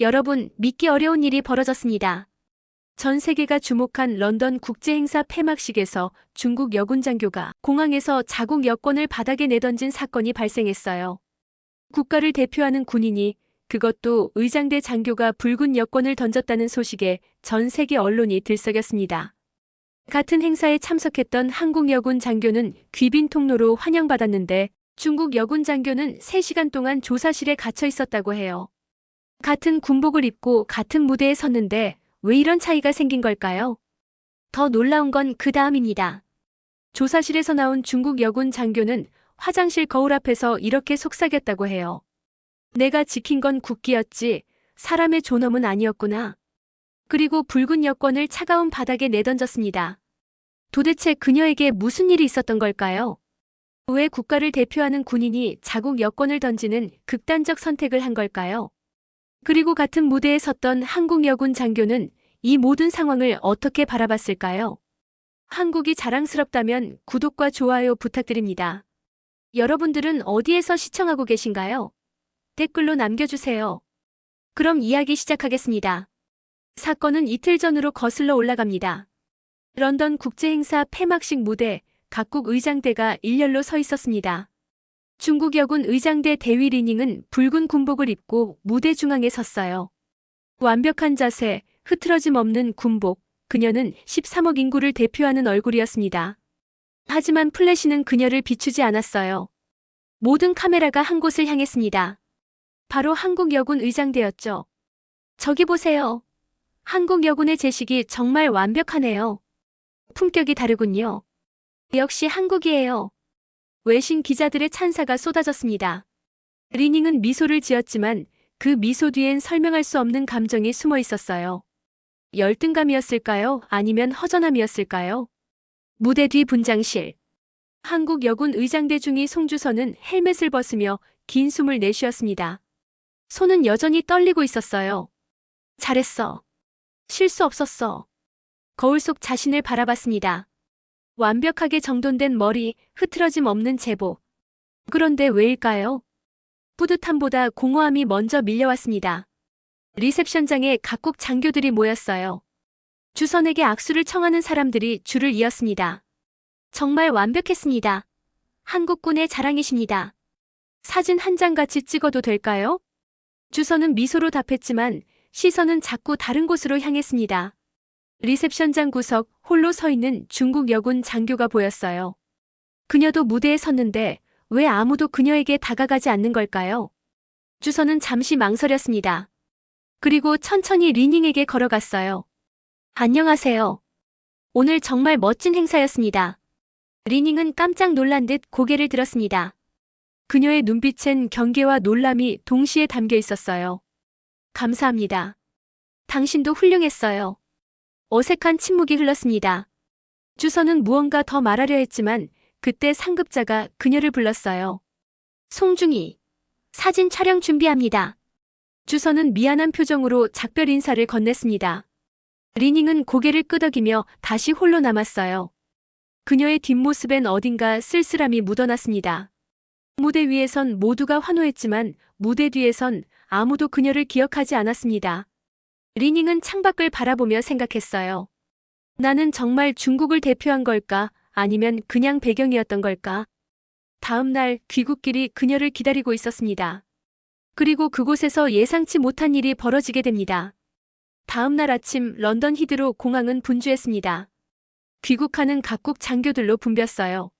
여러분, 믿기 어려운 일이 벌어졌습니다. 전 세계가 주목한 런던 국제행사 폐막식에서 중국 여군 장교가 공항에서 자국 여권을 바닥에 내던진 사건이 발생했어요. 국가를 대표하는 군인이 그것도 의장대 장교가 붉은 여권을 던졌다는 소식에 전 세계 언론이 들썩였습니다. 같은 행사에 참석했던 한국 여군 장교는 귀빈 통로로 환영받았는데 중국 여군 장교는 3시간 동안 조사실에 갇혀 있었다고 해요. 같은 군복을 입고 같은 무대에 섰는데 왜 이런 차이가 생긴 걸까요? 더 놀라운 건 그 다음입니다. 조사실에서 나온 중국 여군 장교는 화장실 거울 앞에서 이렇게 속삭였다고 해요. 내가 지킨 건 국기였지 사람의 존엄은 아니었구나. 그리고 붉은 여권을 차가운 바닥에 내던졌습니다. 도대체 그녀에게 무슨 일이 있었던 걸까요? 왜 국가를 대표하는 군인이 자국 여권을 던지는 극단적 선택을 한 걸까요? 그리고 같은 무대에 섰던 한국 여군 장교는 이 모든 상황을 어떻게 바라봤을까요? 한국이 자랑스럽다면 구독과 좋아요 부탁드립니다. 여러분들은 어디에서 시청하고 계신가요? 댓글로 남겨주세요. 그럼 이야기 시작하겠습니다. 사건은 이틀 전으로 거슬러 올라갑니다. 런던 국제행사 폐막식 무대, 각국 의장대가 일렬로 서 있었습니다. 중국 여군 의장대 대위 리닝은 붉은 군복을 입고 무대 중앙에 섰어요. 완벽한 자세, 흐트러짐 없는 군복, 그녀는 13억 인구를 대표하는 얼굴이었습니다. 하지만 플래시는 그녀를 비추지 않았어요. 모든 카메라가 한 곳을 향했습니다. 바로 한국 여군 의장대였죠. 저기 보세요. 한국 여군의 제식이 정말 완벽하네요. 품격이 다르군요. 역시 한국이에요. 외신 기자들의 찬사가 쏟아졌습니다. 리닝은 미소를 지었지만 그 미소 뒤엔 설명할 수 없는 감정이 숨어 있었어요. 열등감이었을까요? 아니면 허전함이었을까요? 무대 뒤 분장실. 한국 여군 의장대 중위 송주선은 헬멧을 벗으며 긴 숨을 내쉬었습니다. 손은 여전히 떨리고 있었어요. 잘했어. 실수 없었어. 거울 속 자신을 바라봤습니다. 완벽하게 정돈된 머리, 흐트러짐 없는 제복. 그런데 왜일까요? 뿌듯함보다 공허함이 먼저 밀려왔습니다. 리셉션장에 각국 장교들이 모였어요. 주선에게 악수를 청하는 사람들이 줄을 이었습니다. 정말 완벽했습니다. 한국군의 자랑이십니다. 사진 한 장 같이 찍어도 될까요? 주선은 미소로 답했지만 시선은 자꾸 다른 곳으로 향했습니다. 리셉션장 구석 홀로 서 있는 중국 여군 장교가 보였어요. 그녀도 무대에 섰는데 왜 아무도 그녀에게 다가가지 않는 걸까요? 주선은 잠시 망설였습니다. 그리고 천천히 리닝에게 걸어갔어요. 안녕하세요. 오늘 정말 멋진 행사였습니다. 리닝은 깜짝 놀란 듯 고개를 들었습니다. 그녀의 눈빛엔 경계와 놀람이 동시에 담겨 있었어요. 감사합니다. 당신도 훌륭했어요. 어색한 침묵이 흘렀습니다. 주선은 무언가 더 말하려 했지만 그때 상급자가 그녀를 불렀어요. 송중이, 사진 촬영 준비합니다. 주선은 미안한 표정으로 작별 인사를 건넸습니다. 리닝은 고개를 끄덕이며 다시 홀로 남았어요. 그녀의 뒷모습엔 어딘가 쓸쓸함이 묻어났습니다. 무대 위에선 모두가 환호했지만 무대 뒤에선 아무도 그녀를 기억하지 않았습니다. 리닝은 창밖을 바라보며 생각했어요. 나는 정말 중국을 대표한 걸까? 아니면 그냥 배경이었던 걸까? 다음 날 귀국길이 그녀를 기다리고 있었습니다. 그리고 그곳에서 예상치 못한 일이 벌어지게 됩니다. 다음 날 아침 런던 히드로 공항은 분주했습니다. 귀국하는 각국 장교들로 붐볐어요.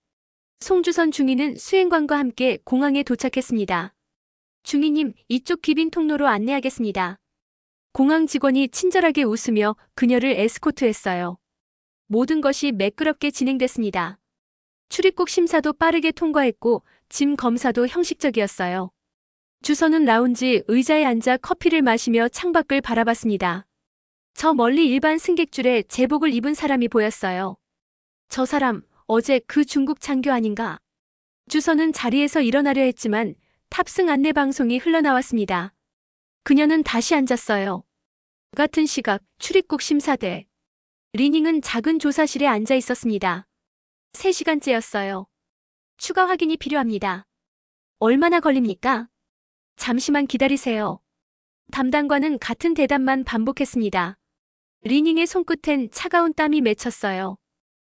송주선 중위는 수행관과 함께 공항에 도착했습니다. 중위님, 이쪽 귀빈 통로로 안내하겠습니다. 공항 직원이 친절하게 웃으며 그녀를 에스코트했어요. 모든 것이 매끄럽게 진행됐습니다. 출입국 심사도 빠르게 통과했고 짐 검사도 형식적이었어요. 주선은 라운지 의자에 앉아 커피를 마시며 창밖을 바라봤습니다. 저 멀리 일반 승객줄에 제복을 입은 사람이 보였어요. 저 사람, 어제 그 중국 장교 아닌가? 주선은 자리에서 일어나려 했지만 탑승 안내 방송이 흘러나왔습니다. 그녀는 다시 앉았어요. 같은 시각 출입국 심사대. 리닝은 작은 조사실에 앉아 있었습니다. 3시간째였어요. 추가 확인이 필요합니다. 얼마나 걸립니까? 잠시만 기다리세요. 담당관은 같은 대답만 반복했습니다. 리닝의 손끝엔 차가운 땀이 맺혔어요.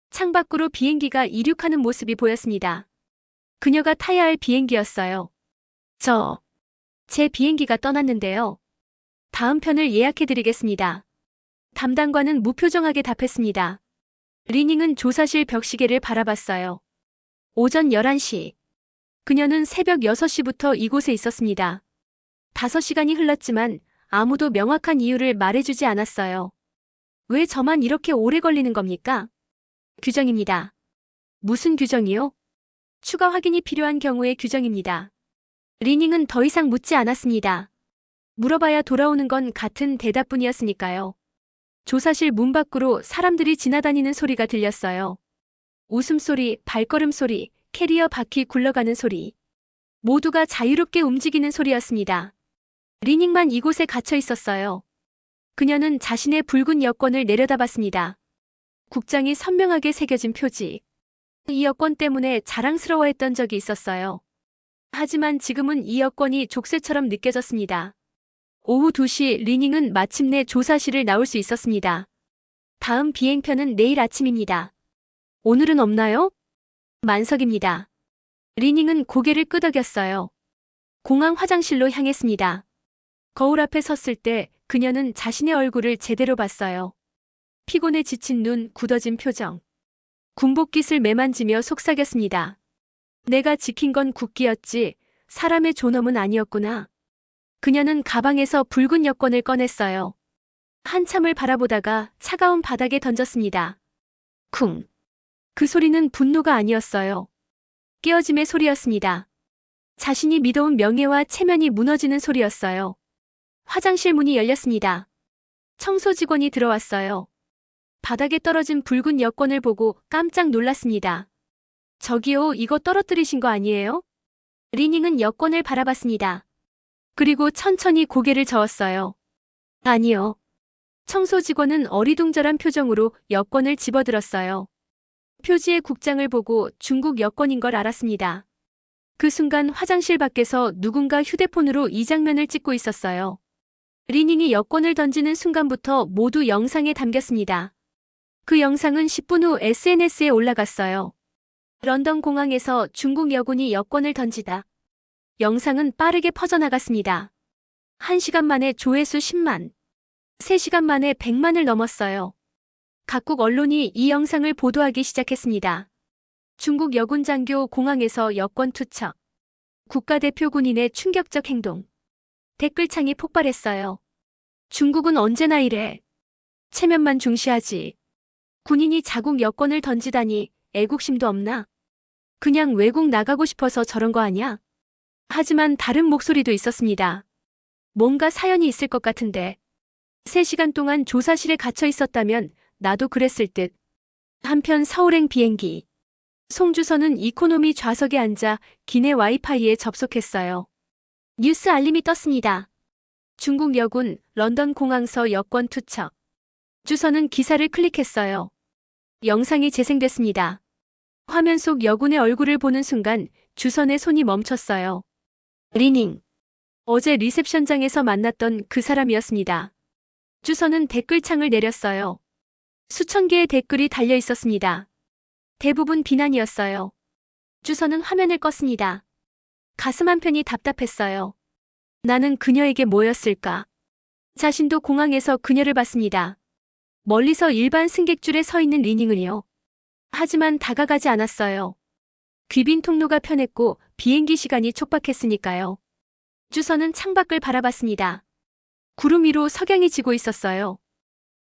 창밖으로 비행기가 이륙하는 모습이 보였습니다. 그녀가 타야 할 비행기였어요. 저, 제 비행기가 떠났는데요. 다음 편을 예약해드리겠습니다. 담당관은 무표정하게 답했습니다. 리닝은 조사실 벽시계를 바라봤어요. 오전 11시. 그녀는 새벽 6시부터 이곳에 있었습니다. 5시간이 흘렀지만 아무도 명확한 이유를 말해주지 않았어요. 왜 저만 이렇게 오래 걸리는 겁니까? 규정입니다. 무슨 규정이요? 추가 확인이 필요한 경우의 규정입니다. 리닝은 더 이상 묻지 않았습니다. 물어봐야 돌아오는 건 같은 대답뿐이었으니까요. 조사실 문 밖으로 사람들이 지나다니는 소리가 들렸어요. 웃음소리, 발걸음 소리, 캐리어 바퀴 굴러가는 소리. 모두가 자유롭게 움직이는 소리였습니다. 리닝만 이곳에 갇혀 있었어요. 그녀는 자신의 붉은 여권을 내려다봤습니다. 국장이 선명하게 새겨진 표지. 이 여권 때문에 자랑스러워했던 적이 있었어요. 하지만 지금은 이 여권이 족쇄처럼 느껴졌습니다. 오후 2시 리닝은 마침내 조사실을 나올 수 있었습니다. 다음 비행편은 내일 아침입니다. 오늘은 없나요? 만석입니다. 리닝은 고개를 끄덕였어요. 공항 화장실로 향했습니다. 거울 앞에 섰을 때 그녀는 자신의 얼굴을 제대로 봤어요. 피곤에 지친 눈, 굳어진 표정. 군복깃을 매만지며 속삭였습니다. 내가 지킨 건 국기였지 사람의 존엄은 아니었구나. 그녀는 가방에서 붉은 여권을 꺼냈어요. 한참을 바라보다가 차가운 바닥에 던졌습니다. 쿵. 그 소리는 분노가 아니었어요. 깨어짐의 소리였습니다. 자신이 믿어온 명예와 체면이 무너지는 소리였어요. 화장실 문이 열렸습니다. 청소 직원이 들어왔어요. 바닥에 떨어진 붉은 여권을 보고 깜짝 놀랐습니다. 저기요, 이거 떨어뜨리신 거 아니에요? 리닝은 여권을 바라봤습니다. 그리고 천천히 고개를 저었어요. 아니요. 청소 직원은 어리둥절한 표정으로 여권을 집어들었어요. 표지의 국장을 보고 중국 여권인 걸 알았습니다. 그 순간 화장실 밖에서 누군가 휴대폰으로 이 장면을 찍고 있었어요. 리닝이 여권을 던지는 순간부터 모두 영상에 담겼습니다. 그 영상은 10분 후 SNS에 올라갔어요. 런던 공항에서 중국 여군이 여권을 던지다. 영상은 빠르게 퍼져나갔습니다. 1시간 만에 조회수 10만, 3시간 만에 100만을 넘었어요. 각국 언론이 이 영상을 보도하기 시작했습니다. 중국 여군 장교 공항에서 여권 투척. 국가대표 군인의 충격적 행동. 댓글창이 폭발했어요. 중국은 언제나 이래. 체면만 중시하지. 군인이 자국 여권을 던지다니 애국심도 없나? 그냥 외국 나가고 싶어서 저런 거 아냐? 하지만 다른 목소리도 있었습니다. 뭔가 사연이 있을 것 같은데. 3시간 동안 조사실에 갇혀 있었다면 나도 그랬을 듯. 한편 서울행 비행기. 송주선은 이코노미 좌석에 앉아 기내 와이파이에 접속했어요. 뉴스 알림이 떴습니다. 중국 여군 런던 공항서 여권 투척. 주선은 기사를 클릭했어요. 영상이 재생됐습니다. 화면 속 여군의 얼굴을 보는 순간 주선의 손이 멈췄어요. 리닝. 어제 리셉션장에서 만났던 그 사람이었습니다. 주선은 댓글창을 내렸어요. 수천 개의 댓글이 달려 있었습니다. 대부분 비난이었어요. 주선은 화면을 껐습니다. 가슴 한편이 답답했어요. 나는 그녀에게 뭐였을까? 자신도 공항에서 그녀를 봤습니다. 멀리서 일반 승객줄에 서 있는 리닝은요. 하지만 다가가지 않았어요. 귀빈 통로가 편했고 비행기 시간이 촉박했으니까요. 주선은 창밖을 바라봤습니다. 구름 위로 석양이 지고 있었어요.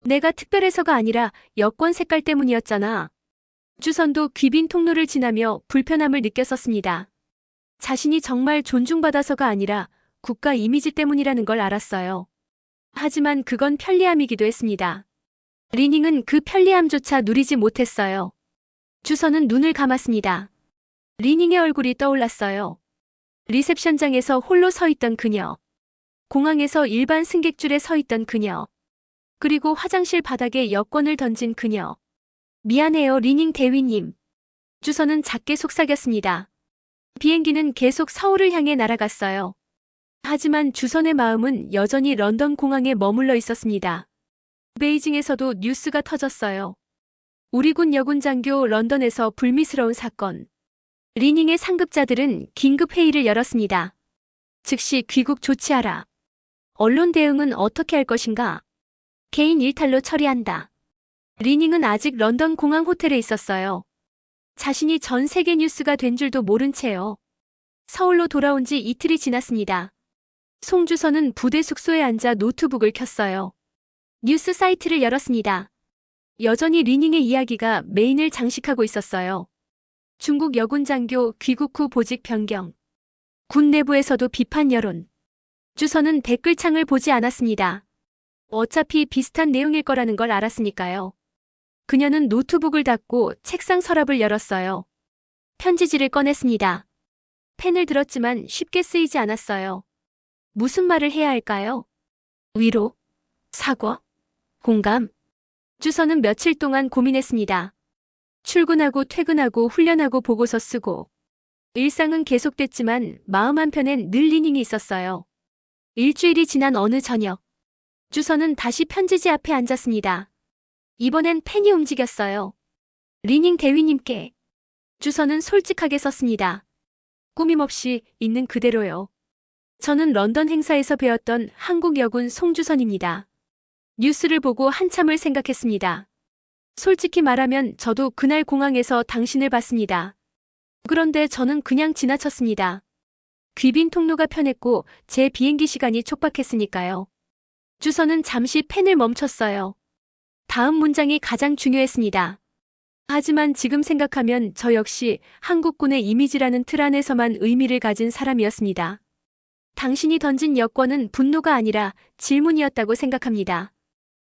내가 특별해서가 아니라 여권 색깔 때문이었잖아. 주선도 귀빈 통로를 지나며 불편함을 느꼈었습니다. 자신이 정말 존중받아서가 아니라 국가 이미지 때문이라는 걸 알았어요. 하지만 그건 편리함이기도 했습니다. 리닝은 그 편리함조차 누리지 못했어요. 주선은 눈을 감았습니다. 리닝의 얼굴이 떠올랐어요. 리셉션장에서 홀로 서 있던 그녀. 공항에서 일반 승객줄에 서 있던 그녀. 그리고 화장실 바닥에 여권을 던진 그녀. 미안해요, 리닝 대위님. 주선은 작게 속삭였습니다. 비행기는 계속 서울을 향해 날아갔어요. 하지만 주선의 마음은 여전히 런던 공항에 머물러 있었습니다. 베이징에서도 뉴스가 터졌어요. 우리 군 여군 장교 런던에서 불미스러운 사건. 리닝의 상급자들은 긴급 회의를 열었습니다. 즉시 귀국 조치하라. 언론 대응은 어떻게 할 것인가? 개인 일탈로 처리한다. 리닝은 아직 런던 공항 호텔에 있었어요. 자신이 전 세계 뉴스가 된 줄도 모른 채요. 서울로 돌아온 지 이틀이 지났습니다. 송주선은 부대 숙소에 앉아 노트북을 켰어요. 뉴스 사이트를 열었습니다. 여전히 리닝의 이야기가 메인을 장식하고 있었어요. 중국 여군 장교 귀국 후 보직 변경. 군 내부에서도 비판 여론. 주선은 댓글창을 보지 않았습니다. 어차피 비슷한 내용일 거라는 걸 알았으니까요. 그녀는 노트북을 닫고 책상 서랍을 열었어요. 편지지를 꺼냈습니다. 펜을 들었지만 쉽게 쓰이지 않았어요. 무슨 말을 해야 할까요? 위로, 사과, 공감. 주선은 며칠 동안 고민했습니다. 출근하고 퇴근하고 훈련하고 보고서 쓰고. 일상은 계속됐지만 마음 한편엔 늘 리닝이 있었어요. 일주일이 지난 어느 저녁. 주선은 다시 편지지 앞에 앉았습니다. 이번엔 펜이 움직였어요. 리닝 대위님께. 주선은 솔직하게 썼습니다. 꾸밈없이 있는 그대로요. 저는 런던 행사에서 배웠던 한국 여군 송주선입니다. 뉴스를 보고 한참을 생각했습니다. 솔직히 말하면 저도 그날 공항에서 당신을 봤습니다. 그런데 저는 그냥 지나쳤습니다. 귀빈 통로가 편했고 제 비행기 시간이 촉박했으니까요. 주선은 잠시 펜을 멈췄어요. 다음 문장이 가장 중요했습니다. 하지만 지금 생각하면 저 역시 한국군의 이미지라는 틀 안에서만 의미를 가진 사람이었습니다. 당신이 던진 여권은 분노가 아니라 질문이었다고 생각합니다.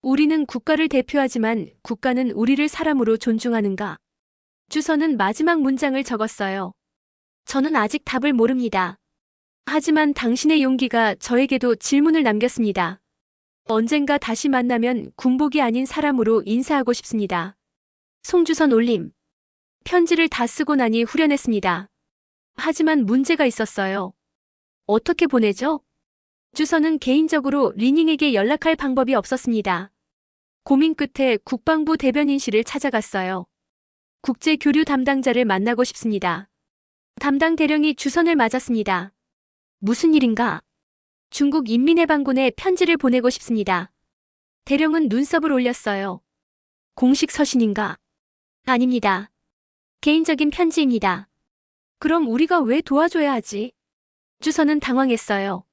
우리는 국가를 대표하지만 국가는 우리를 사람으로 존중하는가? 주선은 마지막 문장을 적었어요. 저는 아직 답을 모릅니다. 하지만 당신의 용기가 저에게도 질문을 남겼습니다. 언젠가 다시 만나면 군복이 아닌 사람으로 인사하고 싶습니다. 송주선 올림. 편지를 다 쓰고 나니 후련했습니다. 하지만 문제가 있었어요. 어떻게 보내죠? 주선은 개인적으로 리닝에게 연락할 방법이 없었습니다. 고민 끝에 국방부 대변인실을 찾아갔어요. 국제교류 담당자를 만나고 싶습니다. 담당 대령이 주선을 맞았습니다. 무슨 일인가? 중국 인민해방군에 편지를 보내고 싶습니다. 대령은 눈썹을 올렸어요. 공식 서신인가? 아닙니다. 개인적인 편지입니다. 그럼 우리가 왜 도와줘야 하지? 주선은 당황했어요.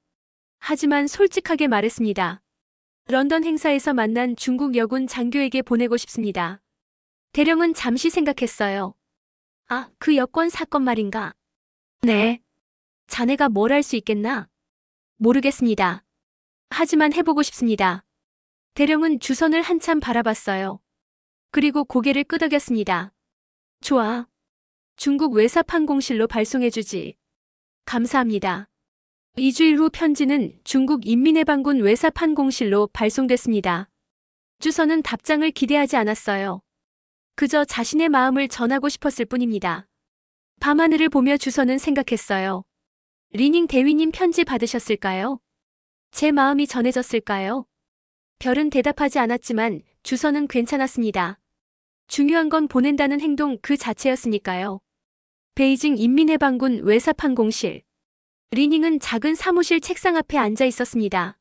하지만 솔직하게 말했습니다. 런던 행사에서 만난 중국 여군 장교에게 보내고 싶습니다. 대령은 잠시 생각했어요. 아, 그 여권 사건 말인가? 네. 자네가 뭘 할 수 있겠나? 모르겠습니다. 하지만 해보고 싶습니다. 대령은 주선을 한참 바라봤어요. 그리고 고개를 끄덕였습니다. 좋아. 중국 외사판공실로 발송해주지. 감사합니다. 2주일 후 편지는 중국 인민해방군 외사판 공실로 발송됐습니다. 주선은 답장을 기대하지 않았어요. 그저 자신의 마음을 전하고 싶었을 뿐입니다. 밤하늘을 보며 주선은 생각했어요. 리닝 대위님 편지 받으셨을까요? 제 마음이 전해졌을까요? 별은 대답하지 않았지만 주선은 괜찮았습니다. 중요한 건 보낸다는 행동 그 자체였으니까요. 베이징 인민해방군 외사판 공실. 리닝은 작은 사무실 책상 앞에 앉아 있었습니다.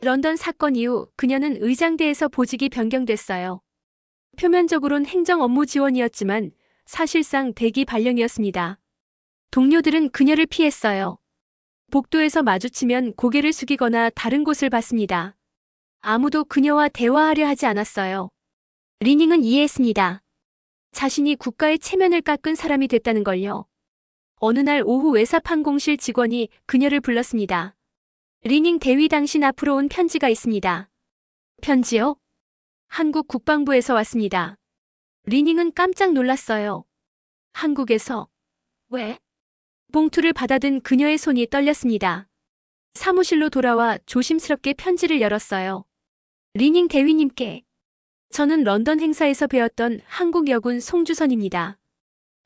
런던 사건 이후 그녀는 의장대에서 보직이 변경됐어요. 표면적으론 행정 업무 지원이었지만 사실상 대기 발령이었습니다. 동료들은 그녀를 피했어요. 복도에서 마주치면 고개를 숙이거나 다른 곳을 봤습니다. 아무도 그녀와 대화하려 하지 않았어요. 리닝은 이해했습니다. 자신이 국가의 체면을 깎은 사람이 됐다는 걸요. 어느 날 오후 외사판공실 직원이 그녀를 불렀습니다. 리닝 대위 당신 앞으로 온 편지가 있습니다. 편지요? 한국 국방부에서 왔습니다. 리닝은 깜짝 놀랐어요. 한국에서? 왜? 봉투를 받아든 그녀의 손이 떨렸습니다. 사무실로 돌아와 조심스럽게 편지를 열었어요. 리닝 대위님께. 저는 런던 행사에서 배웠던 한국 여군 송주선입니다.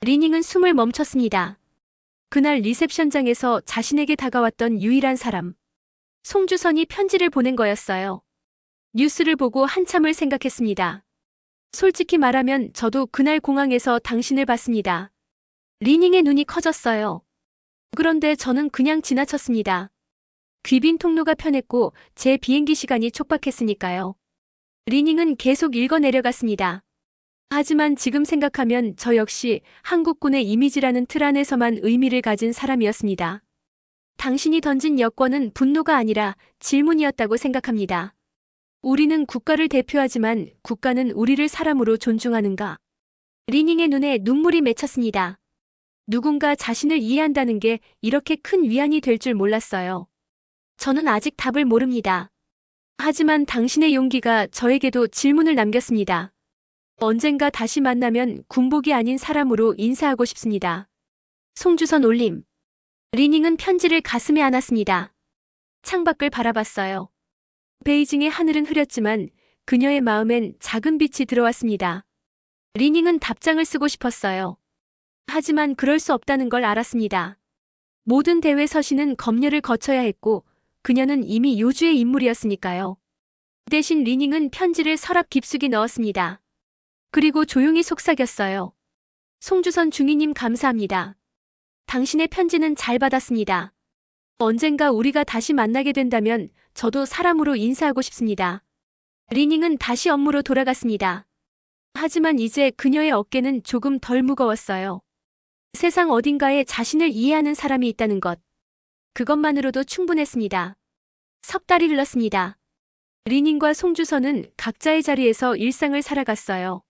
리닝은 숨을 멈췄습니다. 그날 리셉션장에서 자신에게 다가왔던 유일한 사람. 송주선이 편지를 보낸 거였어요. 뉴스를 보고 한참을 생각했습니다. 솔직히 말하면 저도 그날 공항에서 당신을 봤습니다. 리닝의 눈이 커졌어요. 그런데 저는 그냥 지나쳤습니다. 귀빈 통로가 편했고 제 비행기 시간이 촉박했으니까요. 리닝은 계속 읽어 내려갔습니다. 하지만 지금 생각하면 저 역시 한국군의 이미지라는 틀 안에서만 의미를 가진 사람이었습니다. 당신이 던진 여권은 분노가 아니라 질문이었다고 생각합니다. 우리는 국가를 대표하지만 국가는 우리를 사람으로 존중하는가? 리닝의 눈에 눈물이 맺혔습니다. 누군가 자신을 이해한다는 게 이렇게 큰 위안이 될 줄 몰랐어요. 저는 아직 답을 모릅니다. 하지만 당신의 용기가 저에게도 질문을 남겼습니다. 언젠가 다시 만나면 군복이 아닌 사람으로 인사하고 싶습니다. 송주선 올림. 리닝은 편지를 가슴에 안았습니다. 창밖을 바라봤어요. 베이징의 하늘은 흐렸지만 그녀의 마음엔 작은 빛이 들어왔습니다. 리닝은 답장을 쓰고 싶었어요. 하지만 그럴 수 없다는 걸 알았습니다. 모든 대회 서신은 검열을 거쳐야 했고 그녀는 이미 요주의 인물이었으니까요. 대신 리닝은 편지를 서랍 깊숙이 넣었습니다. 그리고 조용히 속삭였어요. 송주선 중위님 감사합니다. 당신의 편지는 잘 받았습니다. 언젠가 우리가 다시 만나게 된다면 저도 사람으로 인사하고 싶습니다. 리닝은 다시 업무로 돌아갔습니다. 하지만 이제 그녀의 어깨는 조금 덜 무거웠어요. 세상 어딘가에 자신을 이해하는 사람이 있다는 것. 그것만으로도 충분했습니다. 석 달이 흘렀습니다. 리닝과 송주선은 각자의 자리에서 일상을 살아갔어요.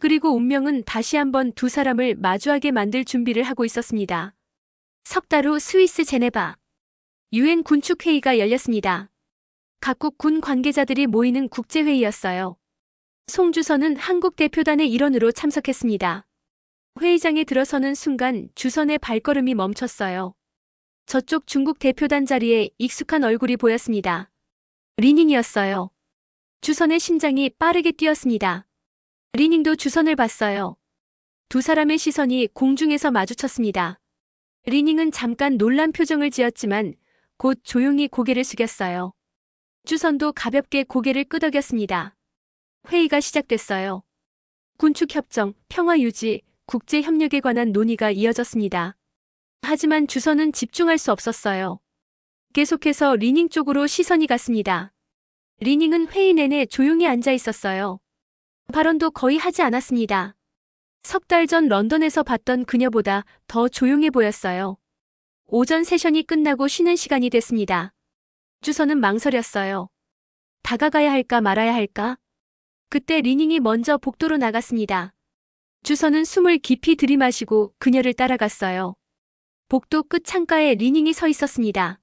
그리고 운명은 다시 한번 두 사람을 마주하게 만들 준비를 하고 있었습니다. 석 달 후 스위스 제네바. 유엔 군축회의가 열렸습니다. 각국 군 관계자들이 모이는 국제회의였어요. 송주선은 한국 대표단의 일원으로 참석했습니다. 회의장에 들어서는 순간 주선의 발걸음이 멈췄어요. 저쪽 중국 대표단 자리에 익숙한 얼굴이 보였습니다. 리닝이었어요. 주선의 심장이 빠르게 뛰었습니다. 리닝도 주선을 봤어요. 두 사람의 시선이 공중에서 마주쳤습니다. 리닝은 잠깐 놀란 표정을 지었지만 곧 조용히 고개를 숙였어요. 주선도 가볍게 고개를 끄덕였습니다. 회의가 시작됐어요. 군축협정, 평화유지, 국제협력에 관한 논의가 이어졌습니다. 하지만 주선은 집중할 수 없었어요. 계속해서 리닝 쪽으로 시선이 갔습니다. 리닝은 회의 내내 조용히 앉아 있었어요. 발언도 거의 하지 않았습니다. 석 달 전 런던에서 봤던 그녀보다 더 조용해 보였어요. 오전 세션이 끝나고 쉬는 시간이 됐습니다. 주선은 망설였어요. 다가가야 할까 말아야 할까? 그때 리닝이 먼저 복도로 나갔습니다. 주선은 숨을 깊이 들이마시고 그녀를 따라갔어요. 복도 끝 창가에 리닝이 서 있었습니다.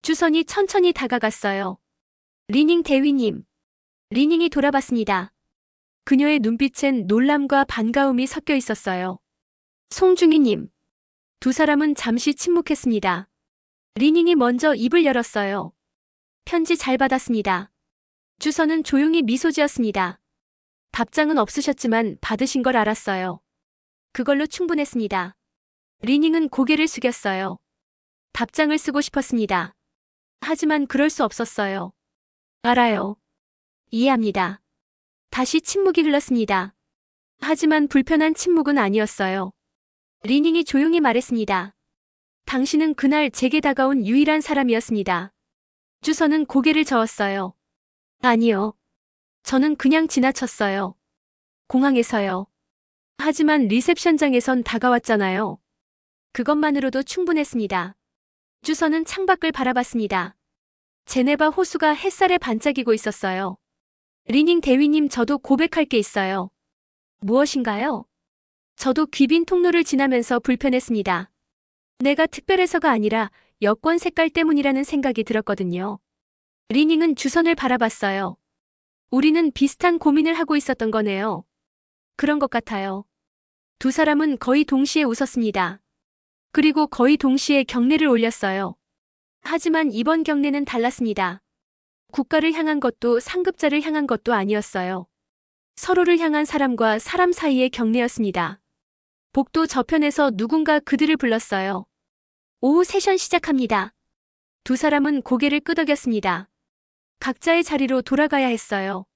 주선이 천천히 다가갔어요. 리닝 대위님. 리닝이 돌아봤습니다. 그녀의 눈빛엔 놀람과 반가움이 섞여 있었어요. 송중희님. 두 사람은 잠시 침묵했습니다. 리닝이 먼저 입을 열었어요. 편지 잘 받았습니다. 주선은 조용히 미소 지었습니다. 답장은 없으셨지만 받으신 걸 알았어요. 그걸로 충분했습니다. 리닝은 고개를 숙였어요. 답장을 쓰고 싶었습니다. 하지만 그럴 수 없었어요. 알아요. 이해합니다. 다시 침묵이 흘렀습니다. 하지만 불편한 침묵은 아니었어요. 리닝이 조용히 말했습니다. 당신은 그날 제게 다가온 유일한 사람이었습니다. 주선은 고개를 저었어요. 아니요. 저는 그냥 지나쳤어요. 공항에서요. 하지만 리셉션장에선 다가왔잖아요. 그것만으로도 충분했습니다. 주선은 창밖을 바라봤습니다. 제네바 호수가 햇살에 반짝이고 있었어요. 리닝 대위님 저도 고백할 게 있어요. 무엇인가요? 저도 귀빈 통로를 지나면서 불편했습니다. 내가 특별해서가 아니라 여권 색깔 때문이라는 생각이 들었거든요. 리닝은 주선을 바라봤어요. 우리는 비슷한 고민을 하고 있었던 거네요. 그런 것 같아요. 두 사람은 거의 동시에 웃었습니다. 그리고 거의 동시에 경례를 올렸어요. 하지만 이번 경례는 달랐습니다. 국가를 향한 것도 상급자를 향한 것도 아니었어요. 서로를 향한 사람과 사람 사이의 경례였습니다. 복도 저편에서 누군가 그들을 불렀어요. 오후 세션 시작합니다. 두 사람은 고개를 끄덕였습니다. 각자의 자리로 돌아가야 했어요.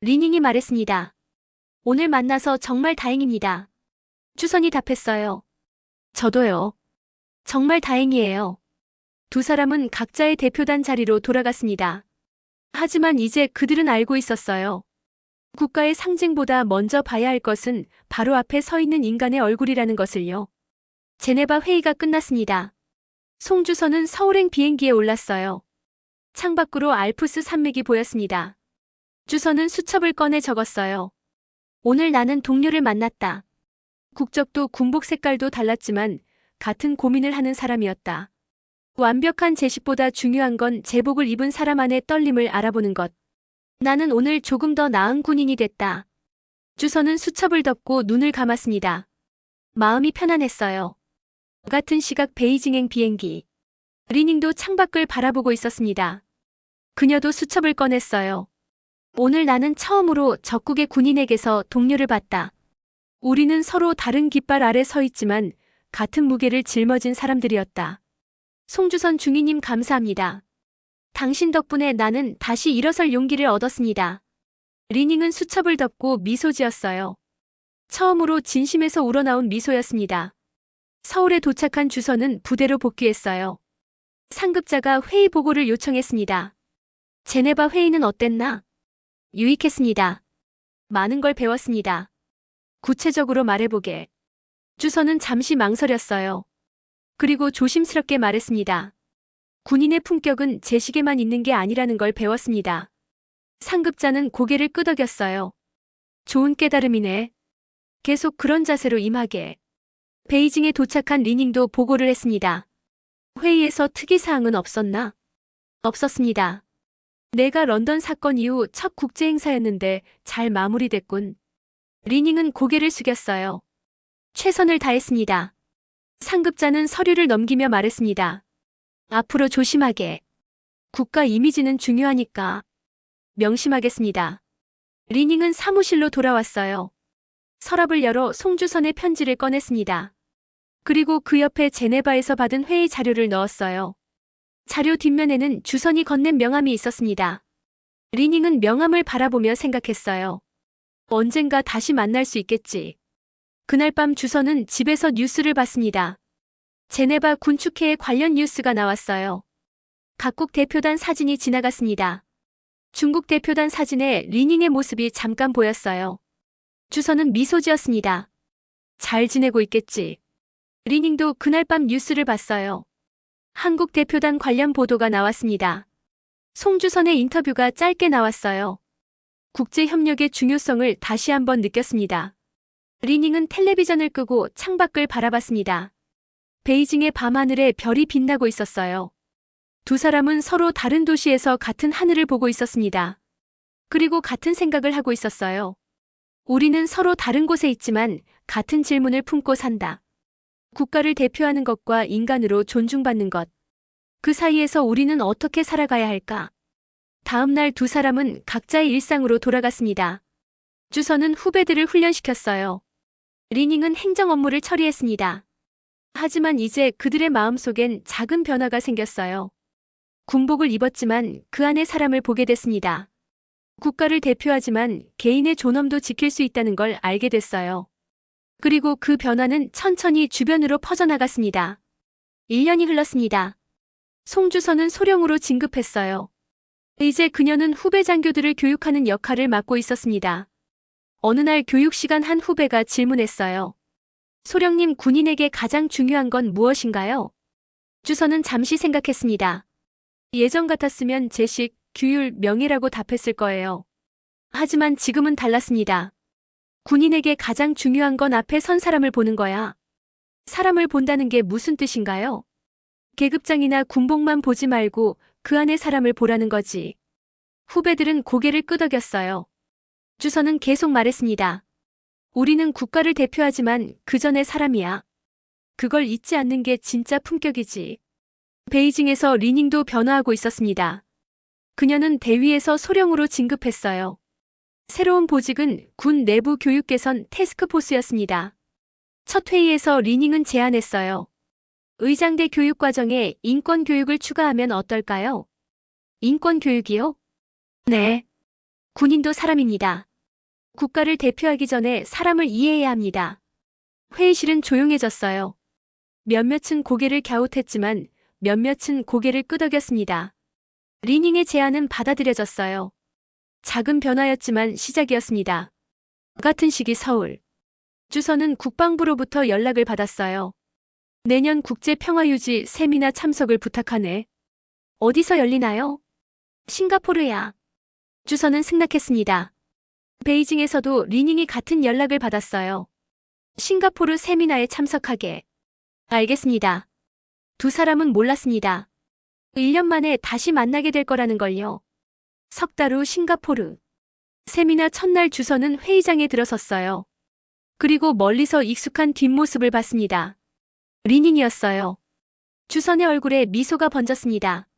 리닝이 말했습니다. 오늘 만나서 정말 다행입니다. 주선이 답했어요. 저도요. 정말 다행이에요. 두 사람은 각자의 대표단 자리로 돌아갔습니다. 하지만 이제 그들은 알고 있었어요. 국가의 상징보다 먼저 봐야 할 것은 바로 앞에 서 있는 인간의 얼굴이라는 것을요. 제네바 회의가 끝났습니다. 송주선은 서울행 비행기에 올랐어요. 창밖으로 알프스 산맥이 보였습니다. 주선은 수첩을 꺼내 적었어요. 오늘 나는 동료를 만났다. 국적도 군복 색깔도 달랐지만 같은 고민을 하는 사람이었다. 완벽한 제식보다 중요한 건 제복을 입은 사람 안의 떨림을 알아보는 것. 나는 오늘 조금 더 나은 군인이 됐다. 주선은 수첩을 덮고 눈을 감았습니다. 마음이 편안했어요. 같은 시각 베이징행 비행기. 리닝도 창밖을 바라보고 있었습니다. 그녀도 수첩을 꺼냈어요. 오늘 나는 처음으로 적국의 군인에게서 동료를 봤다. 우리는 서로 다른 깃발 아래 서 있지만 같은 무게를 짊어진 사람들이었다. 송주선 중위님 감사합니다. 당신 덕분에 나는 다시 일어설 용기를 얻었습니다. 리닝은 수첩을 덮고 미소 지었어요. 처음으로 진심에서 우러나온 미소였습니다. 서울에 도착한 주선은 부대로 복귀했어요. 상급자가 회의 보고를 요청했습니다. 제네바 회의는 어땠나? 유익했습니다. 많은 걸 배웠습니다. 구체적으로 말해보게. 주선은 잠시 망설였어요. 그리고 조심스럽게 말했습니다. 군인의 품격은 제식에만 있는 게 아니라는 걸 배웠습니다. 상급자는 고개를 끄덕였어요. 좋은 깨달음이네. 계속 그런 자세로 임하게. 베이징에 도착한 리닝도 보고를 했습니다. 회의에서 특이사항은 없었나? 없었습니다. 내가 런던 사건 이후 첫 국제 행사였는데 잘 마무리됐군. 리닝은 고개를 숙였어요. 최선을 다했습니다. 상급자는 서류를 넘기며 말했습니다. 앞으로 조심하게. 국가 이미지는 중요하니까. 명심하겠습니다. 리닝은 사무실로 돌아왔어요. 서랍을 열어 송주선의 편지를 꺼냈습니다. 그리고 그 옆에 제네바에서 받은 회의 자료를 넣었어요. 자료 뒷면에는 주선이 건넨 명함이 있었습니다. 리닝은 명함을 바라보며 생각했어요. 언젠가 다시 만날 수 있겠지. 그날 밤 주선은 집에서 뉴스를 봤습니다. 제네바 군축회에 관련 뉴스가 나왔어요. 각국 대표단 사진이 지나갔습니다. 중국 대표단 사진에 리닝의 모습이 잠깐 보였어요. 주선은 미소 지었습니다. 잘 지내고 있겠지. 리닝도 그날 밤 뉴스를 봤어요. 한국 대표단 관련 보도가 나왔습니다. 송주선의 인터뷰가 짧게 나왔어요. 국제협력의 중요성을 다시 한번 느꼈습니다. 리닝은 텔레비전을 끄고 창밖을 바라봤습니다. 베이징의 밤하늘에 별이 빛나고 있었어요. 두 사람은 서로 다른 도시에서 같은 하늘을 보고 있었습니다. 그리고 같은 생각을 하고 있었어요. 우리는 서로 다른 곳에 있지만 같은 질문을 품고 산다. 국가를 대표하는 것과 인간으로 존중받는 것. 그 사이에서 우리는 어떻게 살아가야 할까? 다음 날 두 사람은 각자의 일상으로 돌아갔습니다. 주선은 후배들을 훈련시켰어요. 리닝은 행정 업무를 처리했습니다. 하지만 이제 그들의 마음속엔 작은 변화가 생겼어요. 군복을 입었지만 그 안에 사람을 보게 됐습니다. 국가를 대표하지만 개인의 존엄도 지킬 수 있다는 걸 알게 됐어요. 그리고 그 변화는 천천히 주변으로 퍼져나갔습니다. 1년이 흘렀습니다. 송주선은 소령으로 진급했어요. 이제 그녀는 후배 장교들을 교육하는 역할을 맡고 있었습니다. 어느 날 교육 시간 한 후배가 질문했어요. 소령님 군인에게 가장 중요한 건 무엇인가요? 주선은 잠시 생각했습니다. 예전 같았으면 제식, 규율, 명예라고 답했을 거예요. 하지만 지금은 달랐습니다. 군인에게 가장 중요한 건 앞에 선 사람을 보는 거야. 사람을 본다는 게 무슨 뜻인가요? 계급장이나 군복만 보지 말고 그 안에 사람을 보라는 거지. 후배들은 고개를 끄덕였어요. 주선은 계속 말했습니다. 우리는 국가를 대표하지만 그 전에 사람이야. 그걸 잊지 않는 게 진짜 품격이지. 베이징에서 리닝도 변화하고 있었습니다. 그녀는 대위에서 소령으로 진급했어요. 새로운 보직은 군 내부 교육 개선 테스크포스였습니다. 첫 회의에서 리닝은 제안했어요. 의장대 교육 과정에 인권 교육을 추가하면 어떨까요? 인권 교육이요? 네. 군인도 사람입니다. 국가를 대표하기 전에 사람을 이해해야 합니다. 회의실은 조용해졌어요. 몇몇은 고개를 갸웃했지만 몇몇은 고개를 끄덕였습니다. 리닝의 제안은 받아들여졌어요. 작은 변화였지만 시작이었습니다. 같은 시기 서울. 주선은 국방부로부터 연락을 받았어요. 내년 국제평화유지 세미나 참석을 부탁하네. 어디서 열리나요? 싱가포르야. 주선은 승낙했습니다. 베이징에서도 리닝이 같은 연락을 받았어요. 싱가포르 세미나에 참석하게. 알겠습니다. 두 사람은 몰랐습니다. 1년 만에 다시 만나게 될 거라는 걸요. 석 달 후 싱가포르. 세미나 첫날 주선은 회의장에 들어섰어요. 그리고 멀리서 익숙한 뒷모습을 봤습니다. 리닝이었어요. 주선의 얼굴에 미소가 번졌습니다.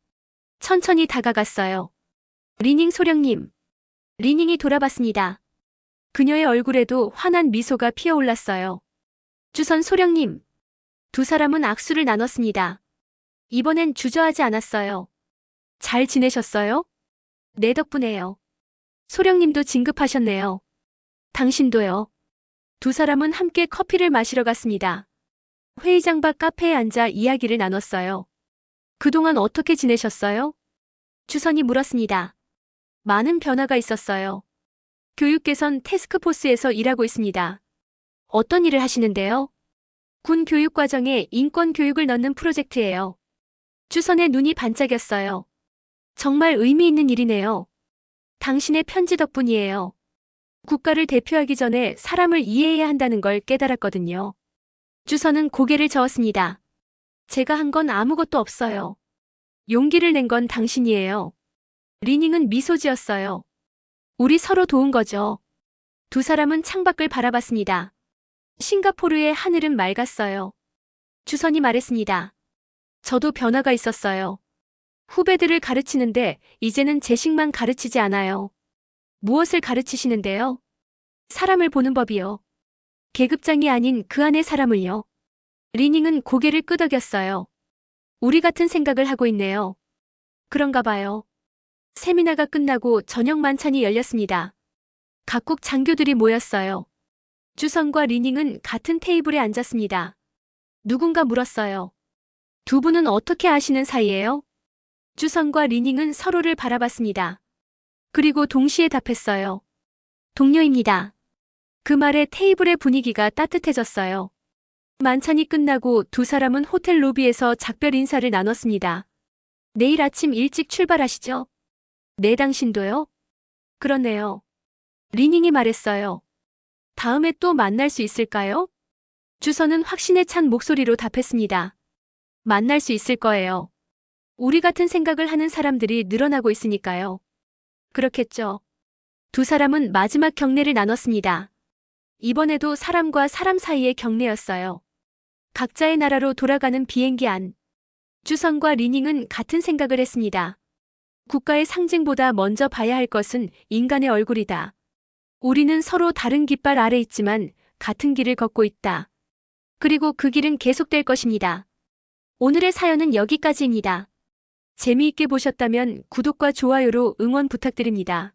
천천히 다가갔어요. 리닝 소령님. 리닝이 돌아봤습니다. 그녀의 얼굴에도 환한 미소가 피어올랐어요. 주선 소령님. 두 사람은 악수를 나눴습니다. 이번엔 주저하지 않았어요. 잘 지내셨어요? 내 덕분에요. 소령님도 진급하셨네요. 당신도요. 두 사람은 함께 커피를 마시러 갔습니다. 회의장 밖 카페에 앉아 이야기를 나눴어요. 그동안 어떻게 지내셨어요? 주선이 물었습니다. 많은 변화가 있었어요. 교육 개선 테스크포스에서 일하고 있습니다. 어떤 일을 하시는데요? 군 교육 과정에 인권 교육을 넣는 프로젝트예요. 주선의 눈이 반짝였어요. 정말 의미 있는 일이네요. 당신의 편지 덕분이에요. 국가를 대표하기 전에 사람을 이해해야 한다는 걸 깨달았거든요. 주선은 고개를 저었습니다. 제가 한 건 아무것도 없어요. 용기를 낸 건 당신이에요. 리닝은 미소 지었어요. 우리 서로 도운 거죠. 두 사람은 창밖을 바라봤습니다. 싱가포르의 하늘은 맑았어요. 주선이 말했습니다. 저도 변화가 있었어요. 후배들을 가르치는데 이제는 제식만 가르치지 않아요. 무엇을 가르치시는데요? 사람을 보는 법이요. 계급장이 아닌 그 안의 사람을요. 리닝은 고개를 끄덕였어요. 우리 같은 생각을 하고 있네요. 그런가 봐요. 세미나가 끝나고 저녁 만찬이 열렸습니다. 각국 장교들이 모였어요. 주선과 리닝은 같은 테이블에 앉았습니다. 누군가 물었어요. 두 분은 어떻게 아시는 사이예요? 주선과 리닝은 서로를 바라봤습니다. 그리고 동시에 답했어요. 동료입니다. 그 말에 테이블의 분위기가 따뜻해졌어요. 만찬이 끝나고 두 사람은 호텔 로비에서 작별 인사를 나눴습니다. 내일 아침 일찍 출발하시죠? 네, 당신도요? 그렇네요. 리닝이 말했어요. 다음에 또 만날 수 있을까요? 주선은 확신에 찬 목소리로 답했습니다. 만날 수 있을 거예요. 우리 같은 생각을 하는 사람들이 늘어나고 있으니까요. 그렇겠죠. 두 사람은 마지막 경례를 나눴습니다. 이번에도 사람과 사람 사이의 경례였어요. 각자의 나라로 돌아가는 비행기 안. 주선과 리닝은 같은 생각을 했습니다. 국가의 상징보다 먼저 봐야 할 것은 인간의 얼굴이다. 우리는 서로 다른 깃발 아래 있지만 같은 길을 걷고 있다. 그리고 그 길은 계속될 것입니다. 오늘의 사연은 여기까지입니다. 재미있게 보셨다면 구독과 좋아요로 응원 부탁드립니다.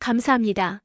감사합니다.